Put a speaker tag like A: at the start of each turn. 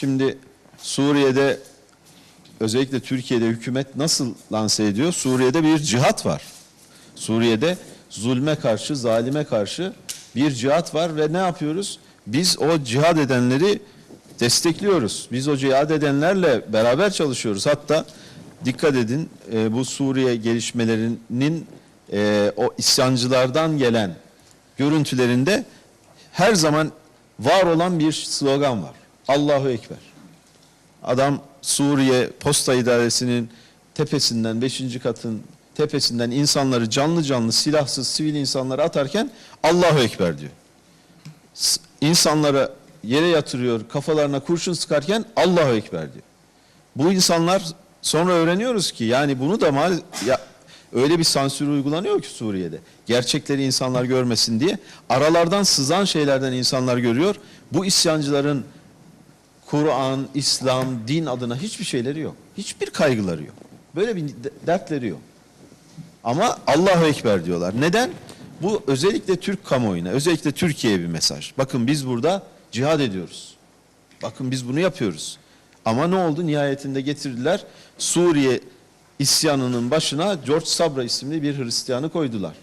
A: Şimdi Suriye'de özellikle Türkiye'de hükümet nasıl lanse ediyor? Suriye'de bir cihat var. Suriye'de zulme karşı, zalime karşı bir cihat var ve ne yapıyoruz? Biz o cihad edenleri destekliyoruz. Biz o cihad edenlerle beraber çalışıyoruz. Hatta dikkat edin e, bu Suriye gelişmelerinin e, o isyancılardan gelen görüntülerinde her zaman var olan bir slogan var. Allahu Ekber. Adam Suriye Posta İdaresi'nin tepesinden, 5. katın tepesinden insanları canlı canlı silahsız sivil insanları atarken Allahu Ekber diyor. İnsanları yere yatırıyor, kafalarına kurşun sıkarken Allahu Ekber diyor. Bu insanlar sonra öğreniyoruz ki yani bunu da mal ya öyle bir sansür uygulanıyor ki Suriye'de. Gerçekleri insanlar görmesin diye aralardan sızan şeylerden insanlar görüyor. Bu isyancıların Kur'an, İslam, din adına hiçbir şeyleri yok. Hiçbir kaygıları yok. Böyle bir de- dertleri yok. Ama Allahu Ekber diyorlar. Neden? Bu özellikle Türk kamuoyuna, özellikle Türkiye'ye bir mesaj. Bakın biz burada cihad ediyoruz. Bakın biz bunu yapıyoruz. Ama ne oldu? Nihayetinde getirdiler. Suriye isyanının başına George Sabra isimli bir Hristiyanı koydular.